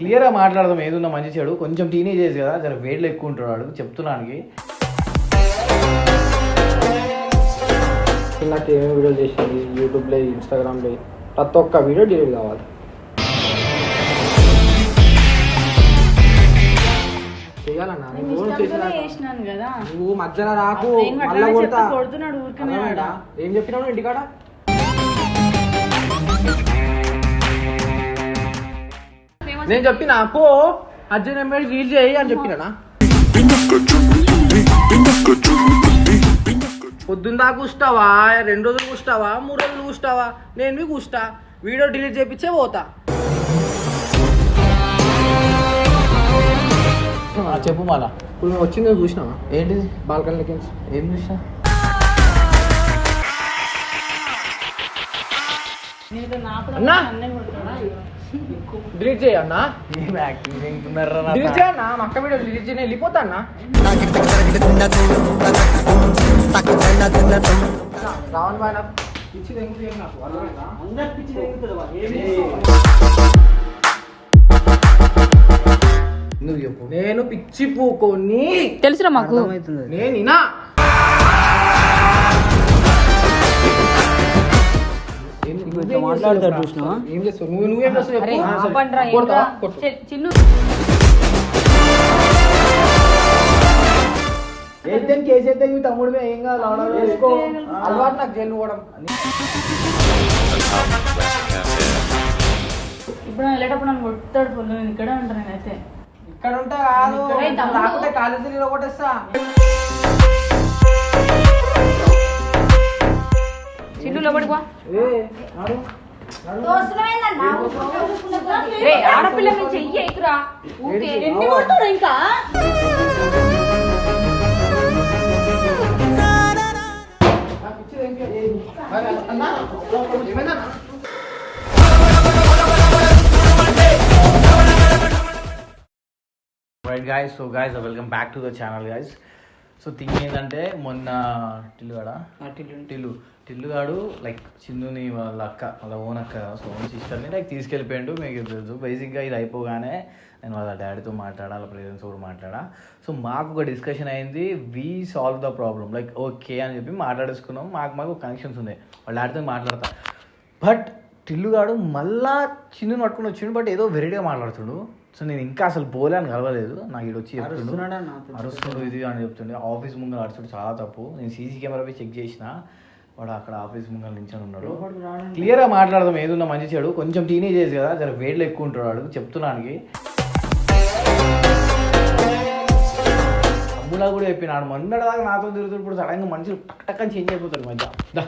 క్లియర్గా మాట్లాడదాం ఏదున్నా మంచి చెడు. కొంచెం టీనేజెస్ కదా జర వేడిలో ఎక్కువ ఉంటాడు చెప్తున్నానికి. నాకు ఏమేమి వీడియోలు చేసింది? యూట్యూబ్లో ఇన్స్టాగ్రామ్లో ప్రతి ఒక్క వీడియో డిలీట్ కావాలి. చేయాలన్నా? నువ్వు నువ్వు మధ్యలో రాకు మళ్ళా కొడతా? ఏం చెప్పినావు ఇంటికాడ? నేను చెప్పిన పో అర్జున్ ఎంబడి రీల్ చేయి అని చెప్పినా పొద్దున్న దాకా కూస్తావా? రెండు రోజులు కూస్తావా? మూడు రోజులు కూస్తావా? నేను మీ కూస్తా. వీడియో డిలీట్ చేపించే పోతా. చెప్పు మళ్ళా ఇప్పుడు నువ్వు వచ్చింది చూసినావా? ఏంటిది? బాల్కనీకి ఏం చూసా అన్నా! డిలీట్ డిలీట్ మా అక్క వీడియో డిలీట్ చేయని వెళ్ళిపోతా అన్నా. రావణ్ బాయ్ నాకు పిచ్చి తెంగుతుంది ఏం నాకు. అర్థమైందా? నువ్వు చెప్పు? నేను పిచ్చి పూకొని. తెలుసురా మాకు. నేను ఇనా. మాట్లాడతాడు చూసినావా? ఏం చేస్తావు నువ్వు నువ్వేం చేస్తావు చిన్ను. కేసు అయితే మీ తమ్ముడు మీద ఏం కాదు వేసుకో. అలవాటు నాకు జైలు పోవడం. ఇప్పుడు నేను వెళ్ళేటప్పుడు నన్ను కొడతాడు పొల్లు నేను ఇక్కడే ఉంటాను నేనైతే. ఇక్కడ ఉంటే కాదు. కాలేజీలో కొట్టేస్తా. ఆడపిల్ల మీద చెయ్యి ఎక్కురా ఊకే ఎన్ని కొడతాడు ఇంకా? Right guys so guys welcome back to the channel guys so thing ఏంటంటే మొన్న టిల్లుగాడా టిల్లు. టిల్లుగాడు లైక్ చిందుని వాళ్ళ అక్క వాళ్ళ ఓన్ అక్క సో ఓన్ సిస్టర్ని లైక్ తీసుకెళ్ళిపోయాడు. మీకు తెలుసు బేసిక్గా ఇది అయిపోగానే నేను వాళ్ళ డాడీతో మాట్లాడా వాళ్ళ పేరెంట్స్ కూడా మాట్లాడా. సో మాకు ఒక డిస్కషన్ అయింది we solve the problem like okay అని చెప్పి మాట్లాడేసుకున్నాం. మాకు మాకు కనెక్షన్స్ ఉన్నాయి వాళ్ళ డాడీతో మాట్లాడతా. బట్ టిల్లుగాడు మళ్ళా చిన్నుని పట్టుకుని వచ్చిండు. బట్ ఏదో వెరైటీగా మాట్లాడుతుండు. సో నేను ఇంకా అసలు పోలే అని కలవలేదు. నాకు ఇక్కడ వచ్చి చెప్తుండు. అరుస్తుండు ఇది అని చెప్తుండే. ఆఫీస్ ముంగల అరుచుడు చాలా తప్పు. నేను సీసీ కెమెరా పోయి చెక్ చేసిన వాడు అక్కడ ఆఫీస్ ముంగల నించొని ఉన్నాడు. క్లియర్గా మాట్లాడదాం ఏదున్నా మంచి చెడు. కొంచెం టీనేజెస్ కదా జర వేడిలో ఎక్కువ ఉంటాడు వాడు. చెప్తున్నానికి. అమ్ములా కూడా చెప్పినాడు మొన్నటి దాకా నాతో తిరుగుతాడు ఇప్పుడు సడన్గా మనుషులు టక్ టక్ అని చేంజ్ అయిపోతారు మధ్య. దా.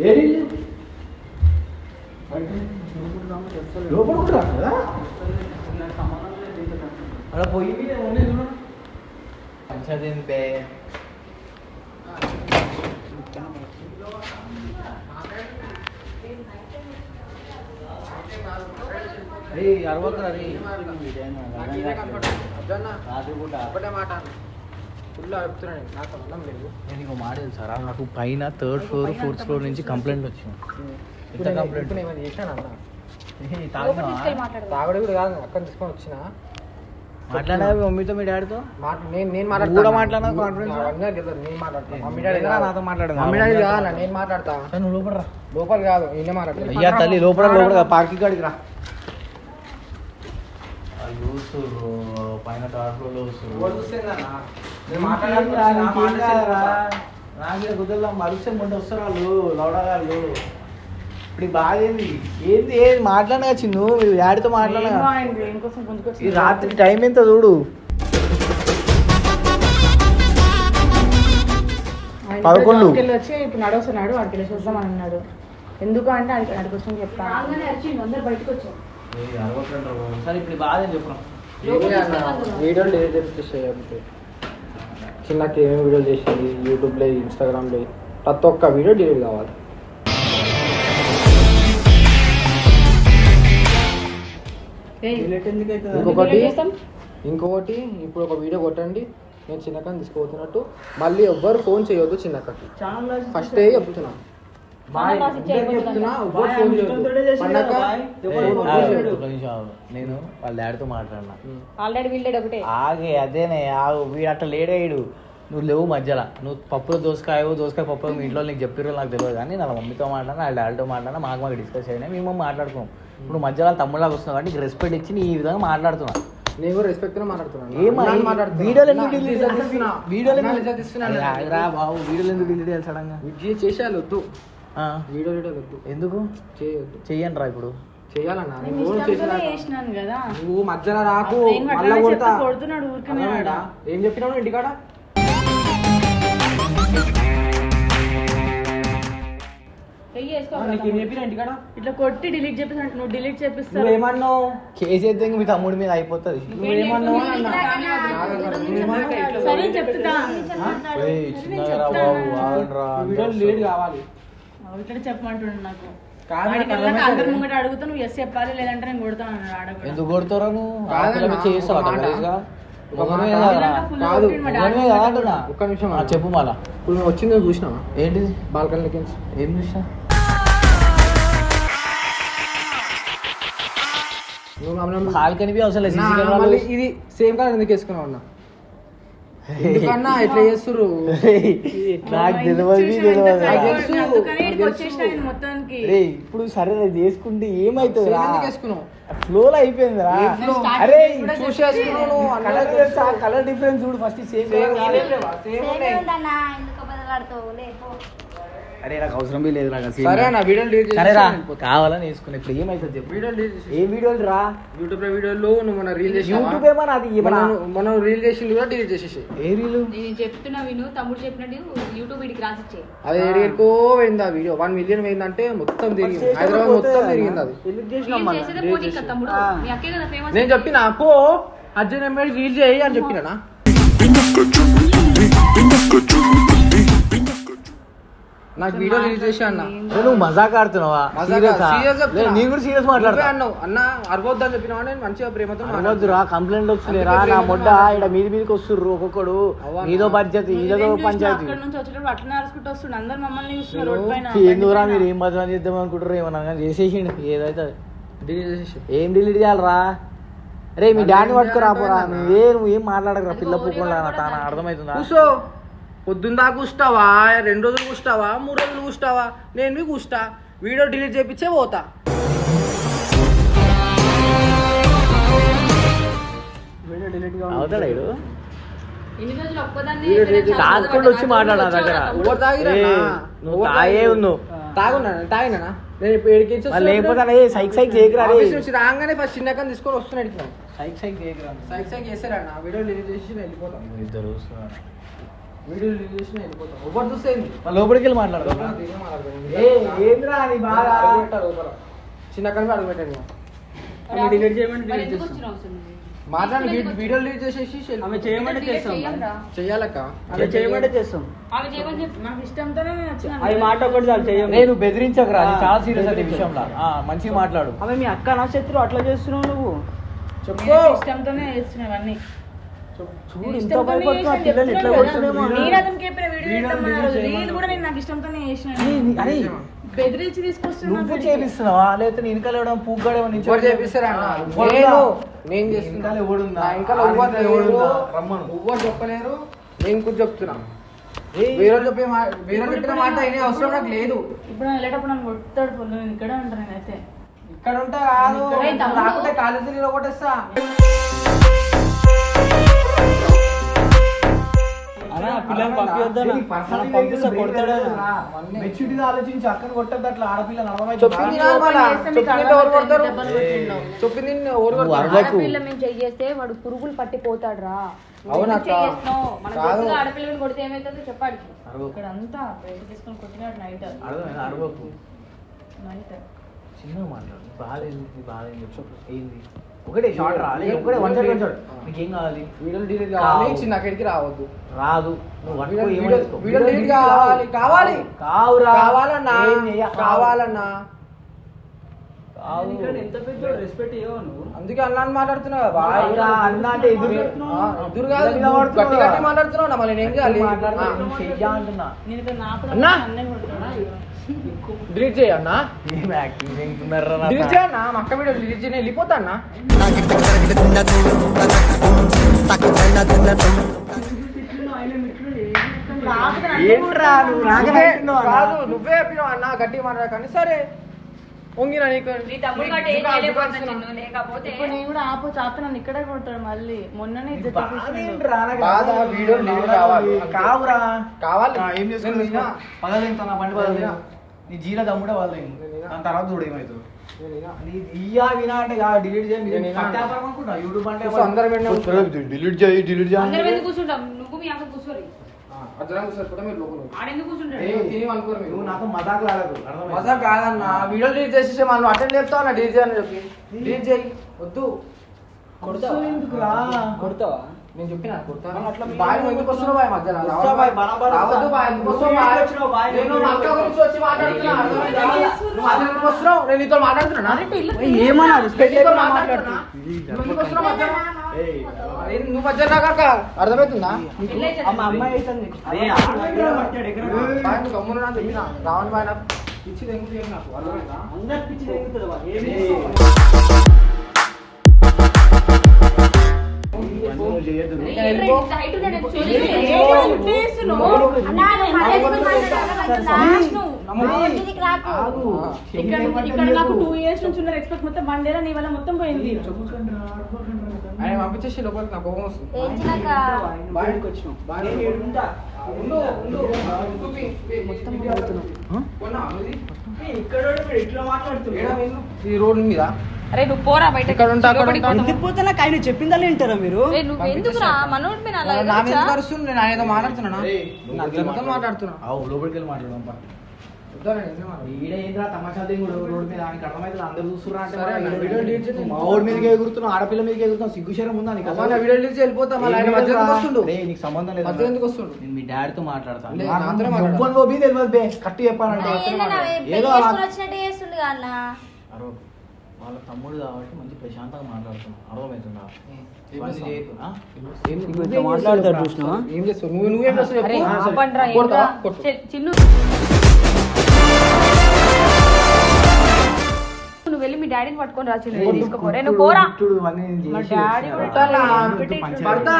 ఏది? లోపల కూడా రాదు కదా అలా పోయి ఉన్నాయి చూడు పంచదేం బే రే అరవకరా రే నాకు ఇదే కంఫర్ట్. అర్జున్న, ఒకటే మాట అన్న. ఫుల్ అడుగుతున్నాను నాకు సంబంధం లేదు. నేను ఇంకో మాట తెలుసారా నాకు పైన థర్డ్ ఫ్లోర్ ఫోర్త్ ఫ్లోర్ నుంచి కంప్లైంట్ వచ్చింది. నేను- కంప్లైంట్ ఏమైనా చేశాను అన్న? తాగడు కూడా కాదు అక్కడ తీసుకొని వచ్చిన. మాట్లాడా మమ్మీతో మీ డాడీతో? నేను నేను కూడా మాట్లాడినా తెలియదు నేను మమ్మీ డాడీ. నాతో మాట్లాడు మమ్మీ డాడీ కాదు నేను మాట్లాడతా. నువ్వు లోపల లోపల కాదు నేనే మాట్లాడతా. అయ్యా తల్లి లోపల లోపల పార్కింగ్ కాడికి రా. పైన థర్డ్ ఫ్లోర్లో ఎవరు చూస్తుందన్న? నేను నాకే కుదరలా మరుసే ముందు వస్తారు వాళ్ళు లౌడగాళ్ళు ఇప్పుడు బాధ ఏంది? ఏంది ఏది? మాట్లాడగా చిన్ను? మీరు డాడీతో మాట్లాడగా ఈ రాత్రి టైం ఎంత చూడు? పదకొండు. వెళ్ళి వచ్చి ఇప్పుడు నడవస్తున్నాడు వాడికి వెళ్ళి చూద్దామని అన్నాడు. ఎందుకు అంటే అడిగి అడిగి వచ్చి చెప్తాను అందరు బయటకు బాబు. సరే ఇప్పుడు బాధ ఏం అంతే. చిన్నకి ఏమేమి వీడియోలు చేసింది? యూట్యూబ్లో ఇన్స్టాగ్రామ్లో ప్రతి ఒక్క వీడియో డిలీట్ కావాలి. ఇంకొకటి ఇంకొకటి ఇప్పుడు ఒక వీడియో కొట్టండి. నేను చిన్నకని తీసుకుపోతున్నట్టు. మళ్ళీ ఎవ్వరు ఫోన్ చేయొద్దు చిన్నక్కకి. ఫస్ట్ చెప్తున్నా. నేను వాళ్ళ డాడీతో మాట్లాడినా? ఆల్రెడీ వీళ్ళేడు ఒకటే. ఆగే అదేనే ఆగు వీడు అట్లా లేడేయుడు నువ్వు లేవు మధ్యలో. నువ్వు పప్పులో దోసకాయ దోసకాయ పప్పులో మీ ఇంట్లో నీకు చెప్పిరో నాకు తెలియదు కానీ నా మమ్మీతో మాట్లాడినా వాళ్ళ డాడీతో మాట్లాడినా మాకు మాకు డిస్కస్ అయినా మేము మాట్లాడుకున్నాం ఇప్పుడు మధ్యలో తమ్ముళ్ళగా వస్తున్నావు కాబట్టి నీకు రెస్పెక్ట్ ఇచ్చి నీ ఈ విధంగా మాట్లాడుతున్నా. నేను రెస్పెక్ట్. వీడియోలు ఎందుకు డిలీట్ చేసేయాలి వద్దు. వీడియో వీడియో వద్దు ఎందుకు? చేయొద్దు. చెయ్యండి రా ఇప్పుడు చేయాలన్నా చేసినాను కదా. నువ్వు మధ్యలో రాకు. ఏం మళ్ళా అట్లానే కొడతా. చెప్తే కొడుతున్నాడు ఊరికనే అర్థమైందా? ఏం చెప్పినావు ఇంటికాడ? ఇట్లా కొట్టి డిలీట్ నువ్వు డిలీట్ చేపిస్తావు నువ్వేమన్నావు? కేసు అయితే ఇంక మీ తమ్ముడి మీద అయిపోతుంది. సరే లేట్ కావాలి. ఇక్కడ చెప్పమంటుండు నాకు. అందరి ముంగట అడుగుతా నువ్వు ఎస్ చెప్పాలి లేదంటే నేను కొడతాను అన్నాడు ఆడ కూడా. ఎందుకు కొడతారా నువ్వు చేస్తావా ఒక మాట. గలీజ్గా? ఒక మొగమే మాట. కదరా? పిల్లలకు full కాదు, కొట్టిండు మా మొగమే డాడీ కదా అంటున్నా. ఒక్క నిమిషం ఆ, ఆగు. చెప్పు మళ్ళా ఇప్పుడు మేము వచ్చింది చూసినావా ఏంటిది బాల్కనీకి ఏం చూసా నువ్వు మమ్మల్ని- కాలు కనిపి అవసరం లేదు నా, మళ్ళీ ఇది సేమ్ కలర్ ఎందుకు వేసుకున్నావు అన్న ఎందుకన్నా ఇట్లా చేస్తుర్రు? నాకు తెలియదు రే ఇప్పుడు సరే అది చేసుకుంటే ఏమైతుంది ఫ్లోలో అయిపోయింది రా? అరే అన్నీ కలర్ డిఫరెన్స్ చూడు ఫస్ట్ సేమ్ సేమ్ అరే నాకు అవసరం లేదు నాకు అసలు సరే అన్న వీడియోలు డిలీట్ చేసి సరేరా. కావాలని వేసుకున్నా. ఇప్పుడు ఏమైతుంది చెప్పు. వీడియోలు డిలీట్ చేసి ఏ వీడియోలు రా? యూట్యూబ్లో వీడియోలు నువ్వు మన రీల్ చేసి యూట్యూబ్ ఏమన్నా అది మనం రీల్ చేసింది కూడా డిలీట్ చేసేసి. ఏ రీలు నేను చెప్తున్నా విను తమ్ముడు చెప్పినట్టు యూట్యూబ్ వీడికి రాసిచ్చే అది ఎడికో పోయింది ఆ వీడియో. వన్ మిలియన్ పోయిందంటే మొత్తం తిరిగింది. హైదరాబాద్ మొత్తం తిరిగింది అది. నేను చేసేదే పోనీ కదా తమ్ముడు. మీ అక్కే కదా ఫేమస్ నేను చెప్పిన పో అర్జున్ ఎంబడి రీల్ చేయి అని చెప్పినా నాకు వీడియో రిలీజ్ చేసి అన్న. నువ్వు మజాక్ ఆడుతున్నావా? నేను కూడా సీరియస్ మాట్లాడతా. అన్నావు. అన్న అరవద్దు అని చెప్పినా నేను మంచిగా ప్రేమతో అనవద్దురా కంప్లైంట్ వస్తున్నాయిరా నా మొడ్డ ఇక్కడ మీది మీదకి వస్తుర్రు ఒక్కొక్కడు. నా. పంచాయతీ ఇదో పంచాయతీ. అక్కడ నుంచి వచ్చేటప్పుడు అట్లనే అరుచుకుంటూ వస్తుండు. అందరు మమ్మల్ని చూస్తున్నారు రోడ్ పైన. ఎందుకురా మీరు ఏం బదనాలు చేద్దాం అనుకుంటారు ఏమన్నా కానీ చేసేసిండు. ఏదైతే ఏం డిలీట్ చేయాలరా? రే మీ డాడీ పట్టుకురా పోరా నువ్వు ఏ నువ్వు ఏం మాట్లాడకరా పిల్ల ఓరి తాను అర్థమవుతుందా? కూర్చో పొద్దున్న దాకా కూస్తావా? రెండు రోజులు కూస్తావా? మూడు రోజులు కూస్తావా? నేను మీ కూస్తా. వీడియో డిలీట్ చేపించే పోతా. వీడియో డిలీట్ అవుతాడా తాగకుండా వచ్చి దగ్గర. ఎవరు తాగిరా? నువ్వు ఎవరు తాగే తాగిరు? ఉన్నావు. తాగున్నా? తాగినా? నేను ఇప్పుడు ఏడికి వచ్చి వాళ్ళు లేకపోతే వస్తున్నా ఏ సైక్ సైక్ చేయకురా రే ఆఫీస్ నుంచి రాగానే ఫస్ట్ చిన్నకని తీసుకొని వస్తున్నాడు ఇట్లా. సైక్ సైక్ చేయకురా సైక్ సైక్ చేస్తారన్న వీడియో డిలీట్ చేసి నేను వెళ్ళిపోతాను ఇద్దరు వస్తున్నారు. వీడియో డిలీట్ చేసి నేను వెళ్ళిపోతాను ఎవరు చూస్తే మళ్ళీ లోపలికి వెళ్ళి మాట్లాడదా. ఏంద్రా నీ బాధ చిన్నకని అడుగు పెట్టండి మరి డిలీట్ చేయమని మరి డిలీట్ ఎందుకు చేస్తాం. వచ్చినావు అసలు? నువ్వు? మాట్లాడి వీడియో డిలీట్ చేసేసి ఆమె చేయమంటే డిలీట్ చేస్తాం. చెయ్యంరా. చెయ్యాలక్క. అలా చేయమంటే చేస్తాం. ఆమె చేయమని చెప్పు. నాకు ఇష్టంతోనే నేను వచ్చినాను అది మాట ఒకటి చాలు నేను బెదిరించకరా చాలా సీరియస్ ఈ విషయంలో. మంచిగా మాట్లాడు. ఆమె మీ అక్క నా శత్రు అట్లా చేస్తున్నావు నువ్వు? చెప్పు. ఇష్టంతోనే చేస్తున్నాను అన్నీ చూడు ఇంత భయపడుతున్నా పిల్లలు ఎట్లా చెప్తున్నాను కొడుతున్నామో కదా. నేను అతనికి చెప్పిన వీడియో వీడియో పెట్టమన్నారు డిలీట్ రీల్ చేయమన్నారు. కూడా నేను నాకు ఇష్టంతోనే చేసిన అరే బెదిరించి తీసుకొస్తున్నా నువ్వు చేపిస్తున్నావా? లేకపోతే నేను ఇంకా లేవడం పూగ్గాడేమో నుంచి ఎవరు చేపిస్తారా నేను? నేను చేస్తున్నా? ఎవడుందా? నా ఇంకా. ఎవడుందా? రమ్మను. ఎవ్వరు చెప్పలేరు? నేను కూడా చెప్తున్నా. ఏయ్, వేరే చెప్పే మా- వేరే చెప్పిన మాట అయినా అవసరం నాకు లేదు. ఇప్పుడు నేను వెళ్ళేటప్పుడు నన్ను కొడతాడు ఫుల్ నేను ఇక్కడే ఉంటాను నేనైతే. ఇక్కడ ఉంటే కాదు కాలేజీలో కొట్టేస్తా. నువ్వు కొడతారు? అరవకు. ఆడపిల్ల మేము చెయ్యేస్తే వాడు పురుగులు పట్టిపోతాడు రా అవునా ఆడపిల్లని కొడితే ఏమైతుందో చెప్పాడు. ఇక్కడ అంతా బయట తీసుకొని కొట్టినాడు నైట్. మాట్లాడు. బాగాలేదు బాగాలేదు చెప్పు ఏంది? ఒకటే షార్ట్ రాలే ఒకటే వన్ వన్ షాట్ నీకేం కావాలి? వీడియోలు డిలీట్ కావాలి. కావు. చిన్న అక్కడికి రావద్దు. రాదు. నువ్వు వీడియో- delete కావాలి. కావాలి. కావురా. కావాలన్నా. ఏం కావాలన్నా. అందుకే అన్న అని మాట్లాడుతున్నావు అన్న అంటే ఎదురు ఆ, ఎదురు కాదు. ఎదురు నువ్వు పడుతున్నావు. గట్టి గట్టి మాట్లాడుతున్నావు మళ్ళీ నేను చేయాలి? ఇక్కడ నాకు అన్నా? డిలీట్ చేయన్నా డిలీట్ మా అక్క వీడియో డిలీట్ చేయని వెళ్ళిపోతా అన్న? కాదు నువ్వే చెప్పినావు అన్న గట్టి మాట్లాడకండి సరే వంగినా నీకు ఇప్పుడు నేను కూడా ఆపు నన్ను ఇక్కడే కొడతాడు మళ్ళీ మొన్ననే ఇద్దరు బాధేంట్రా? నాకు బాధ, అర్థం కాదు. వీడియో లీవ్ కావాలి. కావురా కావాలి. ఆ, ఏం చేసుకుని నేను వినా. పగలేంత నా బండి పగలేదు వినా. నీ జీల దమ్ముడే పగలేదు నేను వినా. దాని తర్వాత చూడు ఏమవుతుంది నేను వినా. నీ ఇయ్యా వినా అంటే కాదు డిలీట్ చేయండి నేను వినా. పట్టాపరం అనుకుంటా యూట్యూబ్ అంటే కూర్చో, అందరం విన్నా కూర్చో. డిలీట్ చేయి డిలీట్ అందరం ఎందుకు కూర్చుంటాం నువ్వు మీ అక్క కూర్చోరు ఆ, అర్ధరాంగ సరిపోతే మీరు లోపల ఆడెందుకు కూర్చుంటాడు? ఏం తిని అనుకోరు మీరు? నువ్వు నాతో మజాకులు ఆడదు అర్థమైందా? మజా కాదన్న వీడియో డిలీట్ చేసేసి మనం అటెండ్ చెప్తావు అన్న డిలీట్ చేయని చెప్పి. డిలీట్ చేయి. వద్దు. కొడతావా? ఎందుకురా? కొడతావా? నేను చెప్పిన కొడతా. మనం అట్లా బాయ్ నువ్వు ఎందుకు వస్తున్నావు బాయ్ మధ్యన? వస్తా రావద్దు. బాయ్, బరాబర్. రావద్దు బాయ్ ఎందుకు వస్తున్నావు బాయ్? వచ్చినావు బాయ్? నేను మా అక్క గురించి వచ్చి మాట్లాడుతున్నా? నువ్వు అసలు ఎందుకు వస్తున్నావు? నేను నీతో మాట్లాడుతున్నా. ఏమన్నా రెస్పెక్ట్ లేకుండా మాట్లాడుతున్నా. ఎందుకు వస్తున్నావు మధ్యన నువ్వు మధ్యన రాక అర్థమవుతుందా అమ్మ అమ్మాయి అవుతుంది అరే, బాయ్ చెప్పిన రావణ్ నాకు పిచ్చి తెంగుతుంది నాకు తెగుతుంది. ఇక్కడ ఇక్కడ నాకు టూ ఇయర్స్ నుంచి ఉన్న రెస్పెక్ట్ మొత్తం బండేరా నీ వల్ల మొత్తం పోయింది. ఆయన పంపించేసి లోపలికి కోపం వస్తుంది? ఈ రోడ్ మీద. అరే నువ్వు పోరా బయట. ఇక్కడ ఉంటా, అక్కడ నాకు ఆయన చెప్పిందా వింటారా మీరు? నువ్వు ఎందుకు రా మనోడి మీద అలా నా మీద నేను ఆయనతో మాట్లాడుతున్నా. మాట్లాడుతున్నా లోపలికి వెళ్ళి మాట్లాడదాం పా. వద్దా నేను ఎందుకు మాట్లాడుతున్నా? ఈడ ఏంద్రా తమాషా దిగుడు రోడ్ మీద ఆయనకి అర్థమైతే అందరు చూస్తున్నా అంటే మా ఊరి మీదకి ఆడపిల్ల మీదకి సిగ్గుశరం ఉందా నీకు? వీడియో వెళ్ళిపోతా నీకు సంబంధం లేదు మధ్య ఎందుకు వస్తుండు? నేను మీ డాడీతో మాట్లాడతాను లే, నాతోనే మాట్లాడు. ఎవ్వరి లోబీ తెలియదు బే కట్టి చెప్పాలంటే ఏదో వాళ్ళ తమ్ముడు కాబట్టి మంచి ప్రశాంతంగా మాట్లాడుతున్నాం అర్థమవుతుందా? మాట్లాడతాడు ఏం చేస్తావు? నువ్వు చేస్తావు? చిన్ను డాడీని పట్టుకొని రా చిన్ను కొట్టు, తీసుకోపోరే నువ్వు పోరా. మా డాడీ. కూడా. పడతా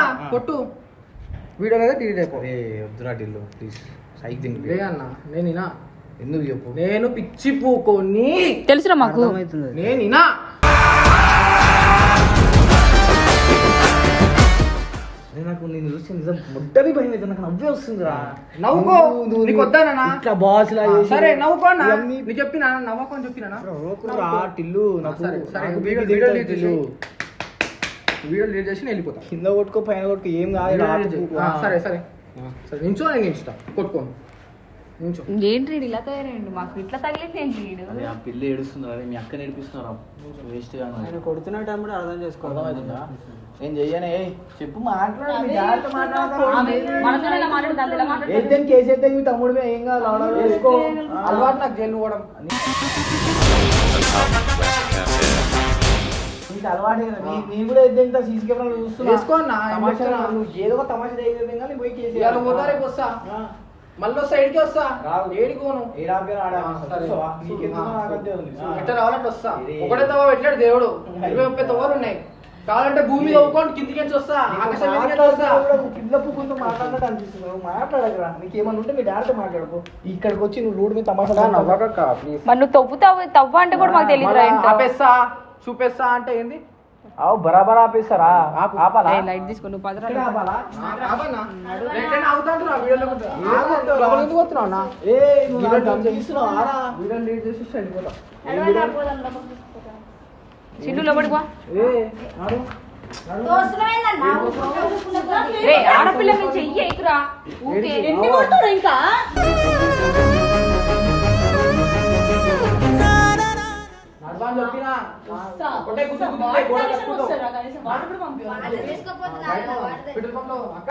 వీడియో అనేది డిలీట్ అయిపో. రే, వద్దురా టిల్లు ప్లీజ్ సైక్ దింగ్ లే అన్న నేను ఇనా. ఎందుకు చెప్పు? నేను పిచ్చి పూకొని. తెలుసురా మాకు. అర్థమవుతుంది. నేను ఇనా. అరే, నాకు నేను చూస్తే నిజం ముడ్డవి భయం అవుతుంది నాకు నవ్వే వస్తుందిరా. నవ్వుకో. నువ్వు- నువ్వు- నీకు వద్దానా? ఇట్లా బాస్ లా సరే నవ్వుకో నీకు చెప్పినా? నవ్వకో అని చెప్పినా? నవ్వుకురా, టిల్లు నాకు సరే, సరే, నాకు వీడియో- వీడియో డిలీట్ చేసి నేను వెళ్ళిపోతా. కింద కొట్టుకో పైన కొట్టుకో ఏం కాదు. సరే సరే. సరే నించో నేను నించుతా కొట్టుకోను ఏంటి ఇలా తయారైండు మాకు ఇట్లా తగిలింది ఆ పిల్ల ఏడుస్తున్నారు అదే మీ అక్క నేర్పిస్తున్నారు వేస్ట్గా ఆయన కొడుతున్న టైం కూడా అర్థం చేసుకోవాలి. ఏం చెయ్యనే? ఏయ్, చెప్పు మాట్లాడు మీ డాడీతో మాట్లాడతాను. ఆమె మనతో ఇలా మాట్లాడు దాంతో ఇలా మాట్లాడు ఏద్దాం కేసేద్దాం మీ తమ్ముడు మీద ఏం కాదు వేసుకో. అలవాటు నాకు జైలు పోవడం. నీకు అలవాటే నీ- కూడా ఏద్దాం ఇంత సీసీ కెమెరాలు చూస్తున్నా. వేసుకో అన్న, ఏం? నువ్వు ఏదో ఒక తమాషా పోయి కేసీ ఇవాళ పోతా రేపు వస్తా. మళ్ళీ వస్తా ఏడికి వస్తా. ఎట్లా రావాలంటే వస్తా. ఒకటే తవ్వ పెట్టాడు దేవుడు. ఇరవై ముప్పై తవ్వలు ఉన్నాయి. కావాలంటే భూమి తవ్వుకొని కిందికి నుంచి వస్తా ఆకాశం మాట్లాడినట్టు అనిపిస్తుంది. నువ్వు మాట్లాడకరా నీకేమన్నా ఉంటే మీ డాడీతో మాట్లాడుకో. ఇక్కడికి వచ్చి నువ్వు రోడ్డు మీద తమాషా నవ్వక ప్లీజ్ మరి నువ్వు తవ్వుతావు తవ్వ అంటే కూడా మాకు తెలియదు ఆపేస్తా చూపేస్తా అంటే ఏంది? అవు బరాబర్ ఆపేస్తారా? ఆపు. ఆపాలా? లైట్ తీసుకో నువ్వు పదరా. ఆపాలా? ఏ వీడియో లీడ్ చేసి వెళ్ళిపోతా చిన్ను లోపలికి పో ఏ నాడు రే ఆడపిల్ల మీద చెయ్యి ఎక్కురా ఎన్ని ఇంకా అక్క